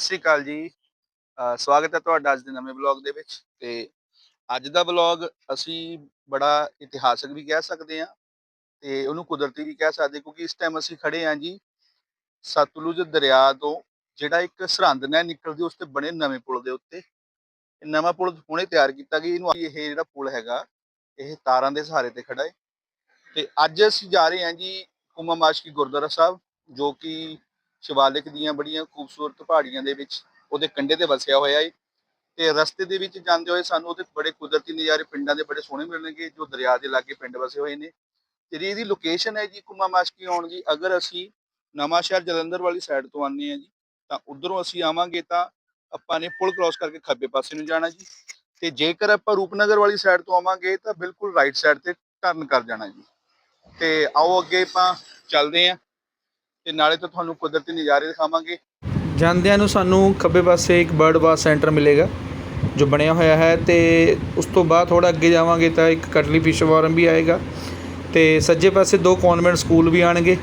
ਸਤਿ ਸ੍ਰੀ ਅਕਾਲ ਜੀ। ਸਵਾਗਤ ਹੈ ਤੁਹਾਡਾ ਅੱਜ ਦੇ ਨਵੇਂ ਬਲੌਗ ਦੇ ਵਿੱਚ ਤੇ ਅੱਜ ਦਾ ਬਲੌਗ ਅਸੀਂ ਬੜਾ ਇਤਿਹਾਸਕ ਵੀ ਕਹਿ ਸਕਦੇ ਹਾਂ ਤੇ ਉਹਨੂੰ ਕੁਦਰਤੀ ਵੀ ਕਹਿ ਸਕਦੇ ਕਿਉਂਕਿ ਇਸ ਟਾਈਮ ਅਸੀਂ ਖੜੇ ਹਾਂ ਜੀ ਸਤਲੁਜ ਦਰਿਆ ਤੋਂ, ਜਿਹੜਾ ਇੱਕ ਸਰਹੰਦ ਨਹਿਰ ਨਿਕਲਦੀ ਉਸ ਤੇ ਬਣੇ ਨਵੇਂ ਪੁਲ ਦੇ ਉੱਤੇ। ਇਹ ਨਵਾਂ ਪੁਲ ਹੁਣੇ ਤਿਆਰ ਕੀਤਾ ਗਿਆ, ਇਹਨੂੰ ਇਹ ਜਿਹੜਾ ਪੁਲ ਹੈਗਾ, ਇਹ ਤਾਰਾਂ ਦੇ ਸਹਾਰੇ ਤੇ ਖੜਾ ਹੈ। ਤੇ ਅੱਜ ਅਸੀਂ ਜਾ ਰਹੇ ਹਾਂ ਜੀ ਕੁਮਾ ਮਾਸ਼ਕੀ ਗੁਰਦੁਆਰਾ ਸਾਹਿਬ, ਜੋ ਕਿ ਸ਼ਿਵਾਲਿਕ ਦੀਆਂ ਬੜੀਆਂ ਖੂਬਸੂਰਤ ਪਹਾੜੀਆਂ ਦੇ ਵਿੱਚ ਉਹਦੇ ਕੰਢੇ ਤੇ ਵਸਿਆ ਹੋਇਆ ਹੈ ਤੇ ਰਸਤੇ ਦੇ ਵਿੱਚ ਜਾਂਦੇ ਹੋਏ ਸਾਨੂੰ ਉਹਦੇ ਬੜੇ ਕੁਦਰਤੀ ਨਜ਼ਾਰੇ ਪਿੰਡਾਂ ਦੇ ਬੜੇ ਸੋਹਣੇ ਮਿਲਣਗੇ, ਜੋ ਦਰਿਆ ਦੇ ਲਾਗੇ ਪਿੰਡ ਵਸੇ ਹੋਏ ਨੇ। ਤੇ ਜਿਹੜੀ ਇਹਦੀ ਲੋਕੇਸ਼ਨ ਹੈ ਜੀ ਕੁਮਾ ਮਾਸ਼ਕੀ ਆਉਣ ਦੀ। ਅਗਰ ਅਸੀਂ ਨਵਾਂ ਸ਼ਹਿਰ ਜਲੰਧਰ ਵਾਲੀ ਸਾਈਡ ਤੋਂ ਆਉਂਦੇ ਹਾਂ ਜੀ, ਤਾਂ ਉਧਰੋਂ ਅਸੀਂ ਆਵਾਂਗੇ ਤਾਂ ਆਪਾਂ ਨੇ ਪੁਲ ਕ੍ਰਾਸ ਕਰਕੇ ਖੱਬੇ ਪਾਸੇ ਨੂੰ ਜਾਣਾ ਜੀ। ਤੇ ਜੇਕਰ ਆਪਾਂ ਰੂਪਨਗਰ ਵਾਲੀ ਸਾਈਡ ਤੋਂ ਆਵਾਂਗੇ ਤਾਂ ਬਿਲਕੁਲ ਰਾਈਟ ਸਾਈਡ ਤੇ ਟਰਨ ਕਰ ਜਾਣਾ ਜੀ। ਤੇ ਆਓ ਅੱਗੇ ਆਪਾਂ ਚੱਲਦੇ ਹਾਂ। ਤੇ ਨਾਲੇ ਤਾਂ ਤੁਹਾਨੂੰ ਕੁਦਰਤੀ ਨਜ਼ਾਰੇ ਦਿਖਾਵਾਂਗੇ। ਜਾਂਦਿਆਂ ਨੂੰ ਸਾਨੂੰ ਖੱਬੇ ਪਾਸੇ ਇੱਕ ਬਰਡ ਬਾਥ ਸੈਂਟਰ ਮਿਲੇਗਾ, ਜੋ ਬਣਿਆ ਹੋਇਆ ਹੈ ਤੇ ਉਸ ਤੋਂ ਬਾਅਦ ਥੋੜਾ ਅੱਗੇ ਜਾਵਾਂਗੇ ਤਾਂ ਇੱਕ ਕਟਲੀ ਫਿਸ਼ ਫਾਰਮ ਵੀ ਆਏਗਾ ਤੇ ਸੱਜੇ ਪਾਸੇ ਦੋ ਕਨਵੈਂਟ ਸਕੂਲ ਵੀ ਆਣਗੇ।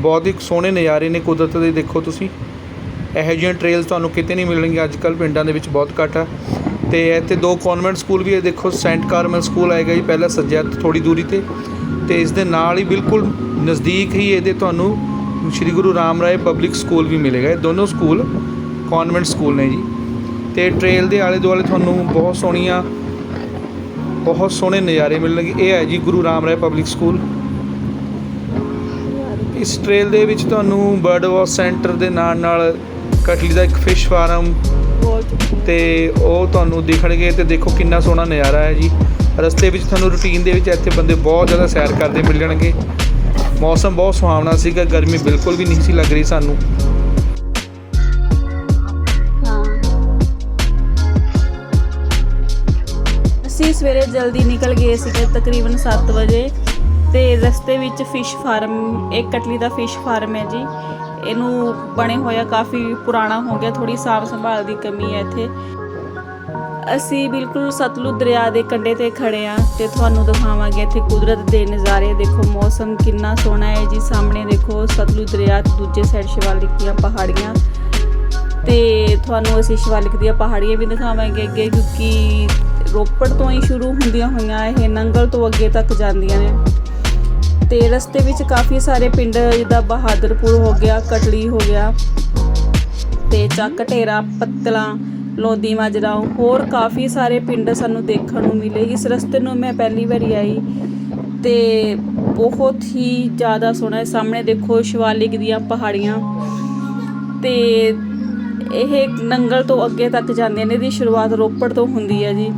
ਬਹੁਤ ਹੀ ਸੋਹਣੇ ਨਜ਼ਾਰੇ ਨੇ ਕੁਦਰਤ ਦੇ, ਦੇਖੋ ਤੁਸੀਂ। ਇਹੋ ਜਿਹੀਆਂ ਟ੍ਰੇਲਸ ਤੁਹਾਨੂੰ ਕਿਤੇ ਨਹੀਂ ਮਿਲਣਗੀਆਂ ਅੱਜ ਕੱਲ੍ਹ ਪਿੰਡਾਂ ਦੇ ਵਿੱਚ ਬਹੁਤ ਘੱਟ ਆ। ਤੇ ਇੱਥੇ ਦੋ ਕਨਵੈਂਟ ਸਕੂਲ ਵੀ ਹੈ ਦੇਖੋ, ਸੈਂਟ ਕਾਰਮਲ ਸਕੂਲ ਆਏਗਾ ਜੀ, ਪਹਿਲਾਂ ਸੱਜੇ ਹੱਥ ਥੋੜੀ ਦੂਰੀ ਤੇ। ਤੇ ਇਸ ਦੇ ਨਾਲ ਹੀ ਬਿਲਕੁਲ ਨਜ਼ਦੀਕ ਹੀ ਇਹਦੇ ਤੁਹਾਨੂੰ ਸ਼੍ਰੀ ਗੁਰੂ ਰਾਮ ਰਾਏ ਪਬਲਿਕ ਸਕੂਲ ਵੀ ਮਿਲੇਗਾ। ਇਹ ਦੋਨੋਂ ਸਕੂਲ ਕਨਵੈਂਟ ਸਕੂਲ ਨੇ ਜੀ। ਤੇ ਟ੍ਰੇਲ ਦੇ ਆਲੇ ਦੁਆਲੇ ਤੁਹਾਨੂੰ ਬਹੁਤ ਸੋਹਣੀਆਂ, ਬਹੁਤ ਸੋਹਣੇ ਨਜ਼ਾਰੇ ਮਿਲਣਗੇ। ਇਹ ਹੈ ਜੀ ਗੁਰੂ ਰਾਮ ਰਾਏ ਪਬਲਿਕ ਸਕੂਲ ਇਸ ਟ੍ਰੇਲ ਦੇ ਵਿੱਚ ਤੁਹਾਨੂੰ ਬਰਡ ਵਾਚ ਸੈਂਟਰ ਦੇ ਨਾਲ ਨਾਲ ਕਟਲੀ ਦਾ ਇੱਕ ਫਿਸ਼ ਫਾਰਮ ਤੇ ਉਹ ਤੁਹਾਨੂੰ ਦਿਖਣਗੇ ਤੇ ਦੇਖੋ ਕਿੰਨਾ ਸੋਹਣਾ ਨਜ਼ਾਰਾ ਹੈ ਜੀ। ਰਸਤੇ ਵਿੱਚ ਤੁਹਾਨੂੰ ਰੂਟੀਨ ਦੇ ਵਿੱਚ ਇੱਥੇ ਬੰਦੇ ਬਹੁਤ ਜ਼ਿਆਦਾ ਸੈਰ ਕਰਦੇ ਮਿਲ ਜਾਣਗੇ ਮੌਸਮ ਬਹੁਤ ਸੁਹਾਵਣਾ ਸੀਗਾ, ਗਰਮੀ ਬਿਲਕੁਲ ਵੀ ਨਹੀਂ ਸੀ ਲੱਗ ਰਹੀ ਸਾਨੂੰ। ਅਸੀਂ ਸਵੇਰੇ ਜਲਦੀ ਨਿਕਲ ਗਏ ਸੀਗੇ ਤਕਰੀਬਨ 7 ਵਜੇ, ਤੇ ਰਸਤੇ ਵਿੱਚ ਫਿਸ਼ ਫਾਰਮ, ਇੱਕ ਕਟਲੀ ਦਾ ਫਿਸ਼ ਫਾਰਮ ਹੈ ਜੀ। ਇਹਨੂੰ ਬਣੇ ਹੋਇਆ ਕਾਫੀ ਪੁਰਾਣਾ ਹੋ ਗਿਆ ਥੋੜੀ ਸਾਫ਼ ਸੰਭਾਲ ਦੀ ਕਮੀ ਹੈ ਇੱਥੇ। ਅਸੀਂ ਬਿਲਕੁਲ ਸਤਲੁਜ ਦਰਿਆ ਦੇ ਕੰਢੇ ਤੇ ਖੜੇ ਆ ਤੇ ਤੁਹਾਨੂੰ ਦਿਖਾਵਾਂਗੇ ਇੱਥੇ ਕੁਦਰਤ ਦੇ ਨਜ਼ਾਰੇ। ਦੇਖੋ, ਮੌਸਮ ਕਿੰਨਾ ਸੋਹਣਾ ਹੈ ਜੀ। ਸਾਹਮਣੇ ਦੇਖੋ, ਸਤਲੁਜ ਦਰਿਆ ਦੂਜੇ ਸਾਈਡ ਸ਼ਿਵਾਲਿਕ ਦੀਆਂ ਪਹਾੜੀਆਂ। ਤੇ ਤੁਹਾਨੂੰ ਅਸੀਂ ਸ਼ਿਵਾਲਿਕ ਦੀਆਂ ਪਹਾੜੀਆਂ ਵੀ ਦਿਖਾਵਾਂਗੇ ਅੱਗੇ, ਕਿਉਂਕਿ ਰੋਪੜ ਤੋਂ ਹੀ ਸ਼ੁਰੂ ਹੁੰਦੀਆਂ ਹੋਈਆਂ, ਇਹ ਨੰਗਲ ਤੋਂ ਅੱਗੇ ਤੱਕ ਜਾਂਦੀਆਂ ਨੇ। ਤੇ ਰਸਤੇ ਵਿੱਚ ਕਾਫੀ ਸਾਰੇ ਪਿੰਡ, ਜਿੱਦਾਂ ਬਹਾਦਰਪੁਰ ਹੋ ਗਿਆ, ਕਟਲੀ ਹੋ ਗਿਆ ਤੇ ਚੱਕ ਢੇਰਾ ਪੱਤਲਾ ਲੋਦੀ ਮਾਜਰਾ ਹੋਰ ਕਾਫੀ ਸਾਰੇ ਪਿੰਡ ਸਾਨੂੰ ਦੇਖਣ ਨੂੰ ਮਿਲੇ। ਇਸ ਰਸਤੇ ਨੂੰ ਮੈਂ ਪਹਿਲੀ ਵਾਰੀ ਆਈ ਤੇ ਬਹੁਤ ਹੀ ਜ਼ਿਆਦਾ ਸੋਹਣਾ ਹੈ। ਸਾਹਮਣੇ ਦੇਖੋ ਸ਼ਿਵਾਲਿਕ ਦੀਆਂ ਪਹਾੜੀਆਂ ਤੇ ਇਹ ਨੰਗਲ ਤੋਂ ਅੱਗੇ ਤੱਕ ਜਾਂਦੇ ਨੇ, ਇਹਦੀ ਸ਼ੁਰੂਆਤ ਰੋਪੜ ਤੋਂ ਹੁੰਦੀ ਹੈ ਜੀ।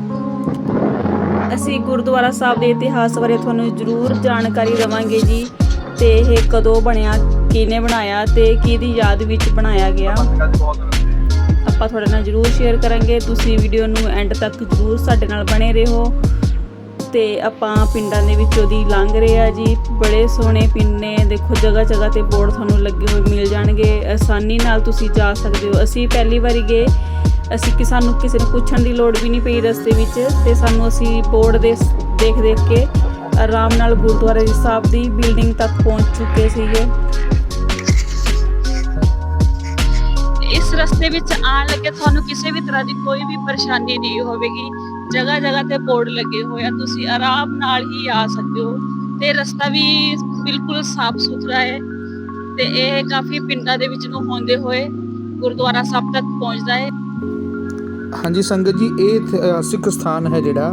ਅਸੀਂ ਗੁਰਦੁਆਰਾ ਸਾਹਿਬ ਦੇ ਇਤਿਹਾਸ ਬਾਰੇ ਤੁਹਾਨੂੰ ਜ਼ਰੂਰ ਜਾਣਕਾਰੀ ਦੇਵਾਂਗੇ ਜੀ ਤੇ ਇਹ ਕਦੋਂ ਬਣਿਆ, ਕਿਹਨੇ ਬਣਾਇਆ ਤੇ ਕਿਹਦੀ ਯਾਦ ਵਿੱਚ ਬਣਾਇਆ ਗਿਆ। ਆਪਾਂ ਤੁਹਾਡੇ ਨਾਲ ਜ਼ਰੂਰ ਸ਼ੇਅਰ ਕਰਾਂਗੇ। ਤੁਸੀਂ ਵੀਡੀਓ ਨੂੰ ਐਂਡ ਤੱਕ ਜ਼ਰੂਰ ਸਾਡੇ ਨਾਲ ਬਣੇ ਰਹੋ। ਤੇ ਆਪਾਂ ਪਿੰਡਾਂ ਦੇ ਵਿੱਚੋਂ ਦੀ ਲੰਘ ਰਹੇ ਆ ਜੀ। ਬੜੇ ਸੋਹਣੇ ਪਿੰਡ ਨੇ। ਦੇਖੋ, ਜਗ੍ਹਾ ਜਗ੍ਹਾ ਤੇ ਬੋਰਡ ਤੁਹਾਨੂੰ ਲੱਗੇ ਹੋਏ ਮਿਲ ਜਾਣਗੇ। ਆਸਾਨੀ ਨਾਲ ਤੁਸੀਂ ਜਾ ਸਕਦੇ ਹੋ। ਅਸੀਂ ਪਹਿਲੀ ਵਾਰੀ ਗਏ। ਅਸੀਂ ਕਿ, ਸਾਨੂੰ ਕਿਸੇ ਨੂੰ ਪੁੱਛਣ ਦੀ ਲੋੜ ਵੀ ਨਹੀਂ ਪਈ ਰਸਤੇ ਵਿੱਚ। ਤੇ ਸਾਨੂੰ ਅਸੀਂ ਬੋਰਡ ਦੇ ਦੇਖ ਦੇਖ ਕੇ ਆਰਾਮ ਨਾਲ ਗੁਰਦੁਆਰੇ ਸਾਹਿਬ ਦੀ ਬਿਲਡਿੰਗ ਤੱਕ ਪਹੁੰਚ ਚੁੱਕੇ ਸੀਗੇ। ਇਸ ਰਸਤੇ ਵਿੱਚ ਆਉਣ ਲੱਗੇ ਤੁਹਾਨੂੰ ਕਿਸੇ ਵੀ ਤਰ੍ਹਾਂ ਦੀ ਕੋਈ ਵੀ ਪਰੇਸ਼ਾਨੀ ਨਹੀਂ ਹੋਵੇਗੀ। ਜਗ੍ਹਾ ਜਗ੍ਹਾ ਤੇ ਬੋਰਡ ਲੱਗੇ ਹੋਏ ਆ, ਤੁਸੀਂ ਆਰਾਮ ਨਾਲ ਹੀ ਆ ਸਕਦੇ ਹੋ। ਤੇ ਰਸਤਾ ਵੀ ਬਿਲਕੁਲ ਸਾਫ਼ ਸੁਥਰਾ ਹੈ ਤੇ ਇਹ ਕਾਫੀ ਪਿੰਡਾਂ ਦੇ ਵਿੱਚ ਨੂੰ ਹੁੰਦੇ ਹੋਏ ਗੁਰਦੁਆਰਾ ਸਾਹਿਬ ਤੱਕ ਪਹੁੰਚਦਾ ਹੈ। ਹਾਂਜੀ ਸੰਗਤ ਜੀ, ਇਹ ਇਤਿਹਾਸਿਕ ਸਥਾਨ ਹੈ ਜਿਹੜਾ।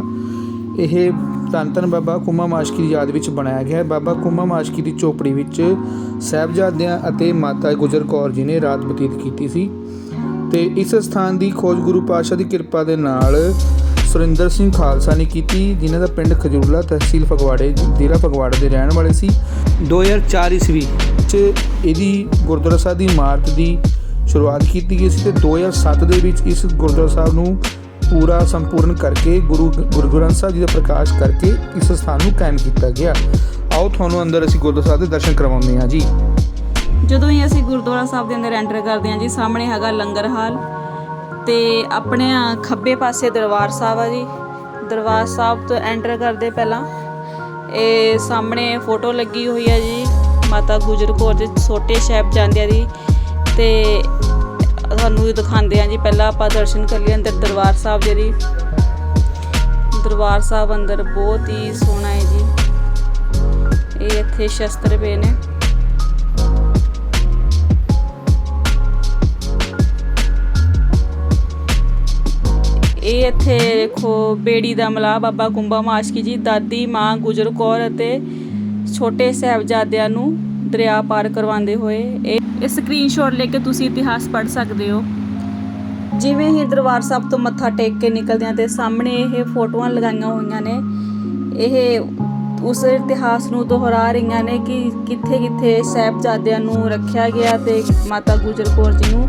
ਇਹ ਧੰਨ ਧੰਨ ਬਾਬਾ ਕੁਮਾ ਮਾਸ਼ਕੀ ਦੀ ਯਾਦ ਵਿੱਚ ਬਣਾਇਆ ਗਿਆ ਹੈ। ਬਾਬਾ ਕੁਮਾ ਮਾਸ਼ਕੀ ਦੀ ਝੋਪੜੀ ਵਿੱਚ ਸਾਹਿਬਜ਼ਾਦਿਆਂ ਅਤੇ ਮਾਤਾ ਗੁਜਰ ਕੌਰ ਜੀ ਨੇ ਰਾਤ ਬਤੀਤ ਕੀਤੀ ਸੀ ਤੇ ਇਸ ਸਥਾਨ ਦੀ ਖੋਜ ਗੁਰੂ ਪਾਤਸ਼ਾਹ ਦੀ ਕਿਰਪਾ ਦੇ ਨਾਲ ਸੁਰਿੰਦਰ ਸਿੰਘ ਖਾਲਸਾ ਨੇ ਕੀਤੀ ਜਿਨ੍ਹਾਂ ਦਾ ਪਿੰਡ ਖਜੂਰਲਾ ਤਹਿਸੀਲ ਫਗਵਾੜੇ ਜ਼ਿਲ੍ਹਾ ਫਗਵਾੜਾ ਦੇ ਰਹਿਣ ਵਾਲੇ ਸੀ। 2004 ਈਸਵੀ 'ਚ ਇਹਦੀ ਗੁਰਦੁਆਰਾ ਸਾਹਿਬ ਦੀ ਇਮਾਰਤ ਦੀ ਸ਼ੁਰੂਆਤ ਕੀਤੀ ਗਈ ਸੀ ਤੇ 2007 ਦੇ ਵਿੱਚ ਇਸ ਗੁਰਦੁਆਰਾ ਸਾਹਿਬ ਨੂੰ ਪੂਰਾ ਸੰਪੂਰਨ ਕਰਕੇ ਗੁਰੂ ਗੁਰੂ ਗ੍ਰੰਥ ਸਾਹਿਬ ਜੀ ਦਾ ਪ੍ਰਕਾਸ਼ ਕਰਕੇ ਇਸ ਸਥਾਨ ਨੂੰ ਕਾਇਮ ਕੀਤਾ ਗਿਆ। ਆਓ ਤੁਹਾਨੂੰ ਅੰਦਰ ਅਸੀਂ ਗੁਰਦੁਆਰਾ ਸਾਹਿਬ ਦੇ ਦਰਸ਼ਨ ਕਰਵਾਉਂਦੇ ਹਾਂ ਜੀ। ਜਦੋਂ ਹੀ ਅਸੀਂ ਗੁਰਦੁਆਰਾ ਸਾਹਿਬ ਦੇ ਅੰਦਰ ਐਂਟਰ ਕਰਦੇ ਹਾਂ ਜੀ, ਸਾਹਮਣੇ ਹੈਗਾ ਲੰਗਰ ਹਾਲ ਤੇ ਆਪਣੇ ਖੱਬੇ ਪਾਸੇ ਦਰਬਾਰ ਸਾਹਿਬ ਆ ਜੀ। ਦਰਬਾਰ ਸਾਹਿਬ ਤੋਂ ਐਂਟਰ ਕਰਦੇ ਪਹਿਲਾਂ ਇਹ ਸਾਹਮਣੇ ਫੋਟੋ ਲੱਗੀ ਹੋਈ ਹੈ ਜੀ, ਮਾਤਾ ਗੁਜਰ ਕੌਰ ਦੇ ਛੋਟੇ ਸਾਹਿਬ ਜਾਂਦੇ ਆ ਜੀ ਤੇ ਤੁਹਾਨੂੰ ਦਿਖਾਉਂਦੇ ਆ ਜੀ। ਪਹਿਲਾਂ ਆਪਾਂ ਦਰਸ਼ਨ ਕਰ ਲਈਏ ਅੰਦਰ ਦਰਬਾਰ ਸਾਹਿਬ ਜਿਹੜੀ। ਦਰਬਾਰ ਸਾਹਿਬ ਅੰਦਰ ਬਹੁਤ ਹੀ ਸੋਹਣਾ ਹੈ ਜੀ। ਇਹ ਇੱਥੇ ਸ਼ਸਤਰ ਪਏ ਨੇ। ਇਹ ਇੱਥੇ ਦੇਖੋ, ਬੇੜੀ ਦਾ ਮਲਾ ਬਾਬਾ ਕੁੰਬਾ ਮਾਸ਼ਕੀ ਜੀ, ਦਾਦੀ, ਮਾਂ, ਗੁਜਰ ਕੌਰ ਅਤੇ ਛੋਟੇ ਸਾਹਿਬਜ਼ਾਦਿਆਂ ਨੂੰ ਦਰਿਆ ਪਾਰ ਕਰਵਾਉਂਦੇ ਹੋਏ। ਇਹ ਇਹ ਸਕਰੀਨਸ਼ਾਟ ਲੈ ਕੇ ਤੁਸੀਂ ਇਤਿਹਾਸ ਪੜ੍ਹ ਸਕਦੇ ਹੋ। ਜਿਵੇਂ ਹੀ ਦਰਬਾਰ ਸਾਹਿਬ ਤੋਂ ਮੱਥਾ ਟੇਕ ਕੇ ਨਿਕਲਦੇ ਹਾਂ ਤੇ ਸਾਹਮਣੇ ਇਹ ਫੋਟੋਆਂ ਲਗਾਈਆਂ ਹੋਈਆਂ ਨੇ, ਇਹ ਉਸ ਇਤਿਹਾਸ ਨੂੰ ਦੁਹਰਾ ਰਹੀਆਂ ਨੇ ਕਿ ਕਿੱਥੇ ਕਿੱਥੇ ਸਾਹਿਬਜ਼ਾਦਿਆਂ ਨੂੰ ਰੱਖਿਆ ਗਿਆ ਤੇ ਮਾਤਾ ਗੁਜਰ ਕੌਰ ਜੀ ਨੂੰ।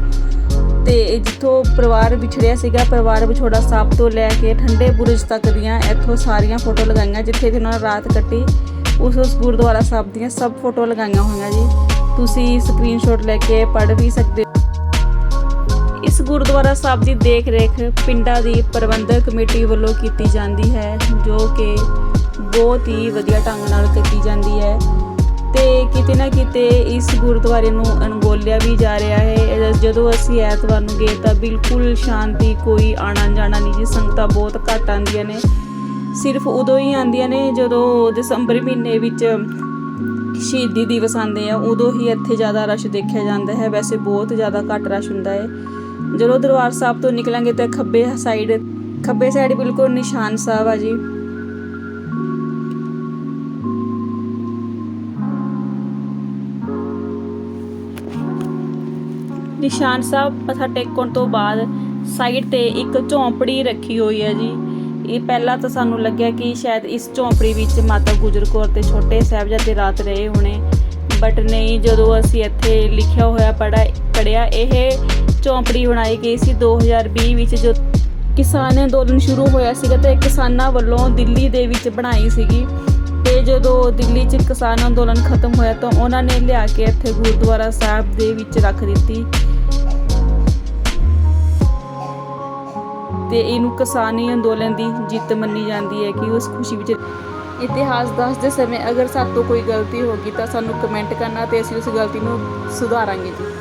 ਤੇ ਜਿੱਥੋਂ ਪਰਿਵਾਰ ਵਿਛੜਿਆ ਸੀਗਾ, ਪਰਿਵਾਰ ਵਿਛੋੜਾ ਸਾਹਿਬ ਤੋਂ ਲੈ ਕੇ ਠੰਡੇ ਬੁਰਜ ਤੱਕ ਦੀਆਂ ਇੱਥੋਂ ਸਾਰੀਆਂ ਫੋਟੋ ਲਗਾਈਆਂ, ਜਿੱਥੇ ਵੀ ਉਹਨਾਂ ਨੇ ਰਾਤ ਕੱਟੀ। ਉਸ ਉਸ ਗੁਰਦੁਆਰਾ ਸਾਹਿਬ ਦੀਆਂ ਸਭ ਫੋਟੋ ਲਗਾਈਆਂ ਹੋਈਆਂ ਜੀ। ਤੁਸੀਂ ਸਕਰੀਨਸ਼ਾਟ ਲੈ ਕੇ ਪੜ੍ਹ ਵੀ ਸਕਦੇ ਹੋ। ਇਸ ਗੁਰਦੁਆਰਾ ਸਾਹਿਬ ਦੀ ਦੇਖ ਰੇਖ ਪਿੰਡਾਂ ਦੀ ਪ੍ਰਬੰਧਕ ਕਮੇਟੀ ਵੱਲੋਂ ਕੀਤੀ ਜਾਂਦੀ ਹੈ, ਜੋ ਕਿ ਬਹੁਤ ਹੀ ਵਧੀਆ ਢੰਗ ਨਾਲ ਕੀਤੀ ਜਾਂਦੀ ਹੈ ਤੇ ਕਿਤੇ ਨਾ ਕਿਤੇ ਇਸ ਗੁਰਦੁਆਰੇ ਨੂੰ ਅਣਗੌਲਿਆ ਵੀ ਜਾ ਰਿਹਾ ਹੈ। ਜਦੋਂ ਅਸੀਂ ਐਤਵਾਰ ਨੂੰ ਗਏ ਤਾਂ ਬਿਲਕੁਲ ਸ਼ਾਂਤੀ, ਕੋਈ ਆਣਾ ਜਾਣਾ ਨਹੀਂ ਜੀ, ਸੰਗਤਾਂ ਬਹੁਤ ਘੱਟ ਆਉਂਦੀਆਂ ਨੇ। ਸਿਰਫ ਉਦੋਂ ਹੀ ਆਉਂਦੀਆਂ ਨੇ ਜਦੋਂ ਦਸੰਬਰ ਮਹੀਨੇ ਵਿੱਚ ਸ਼ਹੀਦੀ ਦਿਵਸ ਆਉਂਦੇ ਆ, ਉਦੋਂ ਹੀ ਇੱਥੇ ਜ਼ਿਆਦਾ ਰਸ਼ ਦੇਖਿਆ ਜਾਂਦਾ ਹੈ। ਵੈਸੇ ਬਹੁਤ ਜ਼ਿਆਦਾ ਘੱਟ ਰਸ਼ ਹੁੰਦਾ ਹੈ। ਜਦੋਂ ਦਰਬਾਰ ਸਾਹਿਬ ਤੋਂ ਨਿਕਲਾਂਗੇ ਤਾਂ ਖੱਬੇ ਸਾਈਡ ਖੱਬੇ ਸਾਈਡ ਬਿਲਕੁਲ ਨਿਸ਼ਾਨ ਸਾਹਿਬ ਆ ਜੀ। ਨਿਸ਼ਾਨ ਸਾਹਿਬ ਮੱਥਾ ਟੇਕਣ ਤੋਂ ਬਾਅਦ ਸਾਈਡ ਤੇ ਇੱਕ ਝੌਂਪੜੀ ਰੱਖੀ ਹੋਈ ਹੈ ਜੀ। ਇਹ ਪਹਿਲਾਂ ਤਾਂ ਸਾਨੂੰ ਲੱਗਿਆ ਕਿ ਸ਼ਾਇਦ ਇਸ ਝੌਂਪੜੀ ਵਿੱਚ ਮਾਤਾ ਗੁਜਰ ਕੌਰ ਤੇ ਛੋਟੇ ਸਾਹਿਬਜ਼ਾਦੇ ਰਾਤ ਰਹੇ ਹੋਣੇ। ਬਟ ਨਹੀਂ, ਜਦੋਂ ਅਸੀਂ ਇੱਥੇ ਲਿਖਿਆ ਹੋਇਆ ਪੜਾ ਪੜਿਆ ਇਹ ਝੌਂਪੜੀ ਬਣਾਈ ਗਈ ਸੀ 2020 ਵਿੱਚ, ਜੋ ਕਿਸਾਨ ਅੰਦੋਲਨ ਸ਼ੁਰੂ ਹੋਇਆ ਸੀਗਾ ਤੇ ਕਿਸਾਨਾਂ ਵੱਲੋਂ ਦਿੱਲੀ ਦੇ ਵਿੱਚ ਬਣਾਈ ਸੀਗੀ। ਤੇ ਜਦੋਂ ਦਿੱਲੀ 'ਚ ਕਿਸਾਨ ਅੰਦੋਲਨ ਖਤਮ ਹੋਇਆ ਤਾਂ ਉਹਨਾਂ ਨੇ ਲਿਆ ਕੇ ਇੱਥੇ ਗੁਰਦੁਆਰਾ ਸਾਹਿਬ ਦੇ ਵਿੱਚ ਰੱਖ ਦਿੱਤੀ। ਤੇ ਇਹਨੂੰ ਕਿਸਾਨੀ ਅੰਦੋਲਨ ਦੀ ਜਿੱਤ ਮੰਨੀ ਜਾਂਦੀ ਹੈ ਕਿ ਉਸ ਖੁਸ਼ੀ ਵਿੱਚ ਇਤਿਹਾਸ ਦੱਸਦੇ ਸਮੇਂ ਅਗਰ ਸਾਤੋਂ ਕੋਈ ਗਲਤੀ ਹੋ ਗਈ ਤਾਂ ਸਾਨੂੰ ਕਮੈਂਟ ਕਰਨਾ ਤੇ ਅਸੀਂ ਉਸ ਗਲਤੀ ਨੂੰ ਸੁਧਾਰਾਂਗੇ ਜੀ।